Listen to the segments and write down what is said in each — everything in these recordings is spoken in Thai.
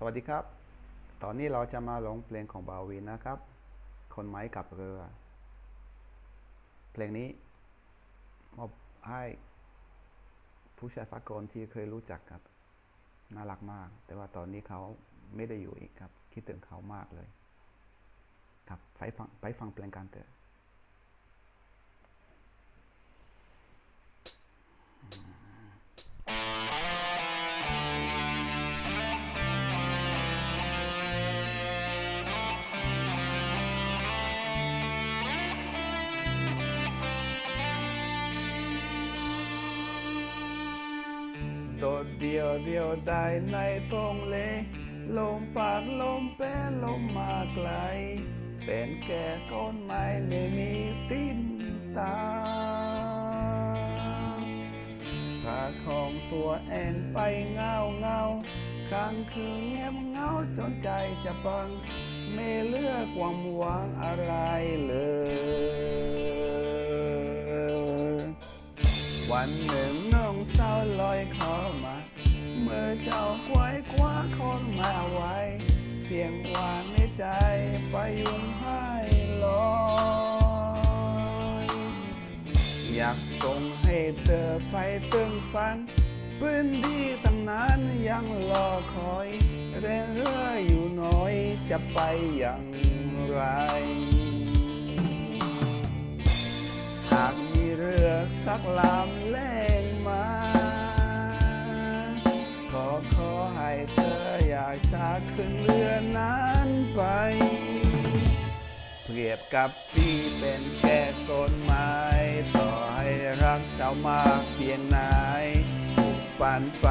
สวัสดีครับ ตอนนี้เราจะมาร้องเพลงของบาวินนะครับ คนไม้กับเรือ เพลงนี้มอบให้ผู้ชายสากลที่เคยรู้จักครับ น่ารักมาก แต่ว่าตอนนี้เขาไม่ได้อยู่อีกครับ คิดถึงเขามากเลย ครับ ไปฟังไปฟังเพลงกันเถอะ โดดเดียวเดียวได้ในตรงเลลมปากลมแป้ลมมาไกล เป็นแก่ก้นไม้ไม่มีติ้นตาพาของตัวเองไปเงาเงาครั้งคืนเงียบเงาจนใจจะบัง ไม่เลือกความหวังอะไรเลย วันหนึ่ง อเจ้าควายคว้าคนมาไว้ เพียงวางในใจไปยุ่งให้ลอยอยากส่งให้เธอไปตึงฝันพื้นที่ตั้งนานยังรอคอยเรื่อเรืออยู่น้อยจะไปอย่างไรหากมีเรือสักลำแล่ ออยากขึ้นเรือนั้นไป เปรียบกับพี่เป็นแค่ต้นไม้ ต่อให้รักเจ้ามากเพียงไหนถูกปันไป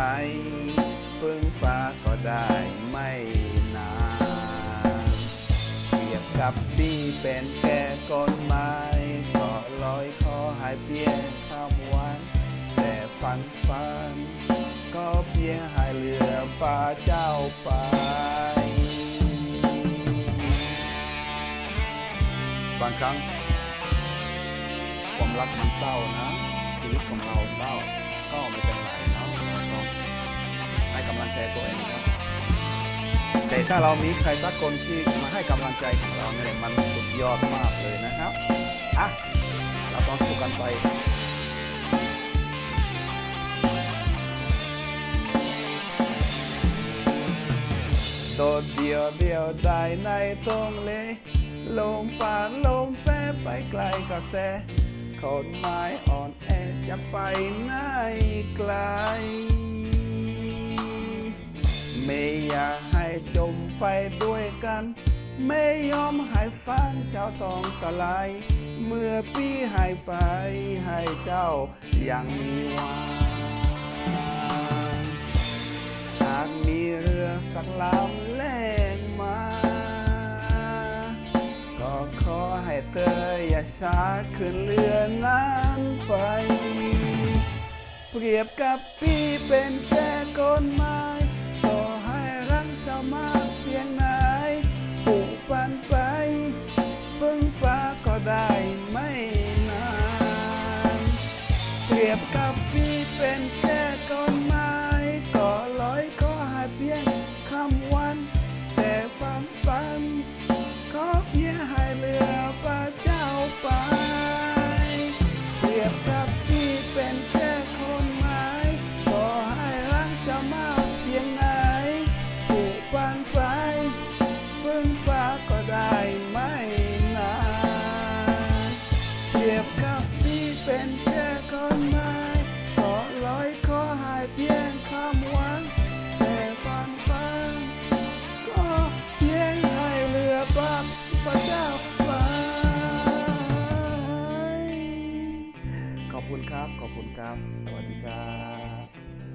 พึ่งฟ้าก็ได้ไม่นานเปรียบกับพี่เป็นแค่ก้นไม้ขอลอยคอหายเพียงข้ามวันแต่ฝันฝัน ก็เพียงหายเรือป่าเจ้าไปบางครั้งความรักมันเศร้านะชีวิตของเราเศร้าก็ไม่เป็นไรเนาะก็ให้กำลังใจตัวเองครับแต่ถ้าเรามีใครสักคนที่มาให้กำลังใจของเราเนี่ยมันสุดยอดมากเลยนะครับอะเราต้องสู้กันไป ดียวเดียวได้ในตรงเลยลมปานลมแปรไปไกลกระแสคนไม้อ่อนแอจะไปไหนไกล ไม่อยากให้จมไปด้วยกัน ไม่ยอมให้ฟังเจ้าต้องสลาย เมื่อพี่หายไปให้เจ้ายังมีหวัง ให้เธออย่าช้าขึ้นเรือนั้นไป เปรียบกับพี่เป็นแค่ก้นไม้ต่อให้รักสามารถเพียงไหนผูกปันไปพึ่งฟ้าก็ได้ไม่นาน เปรียบกับ กพระไปขอบคุณครับ ขอบคุณครับ สวัสดีครับ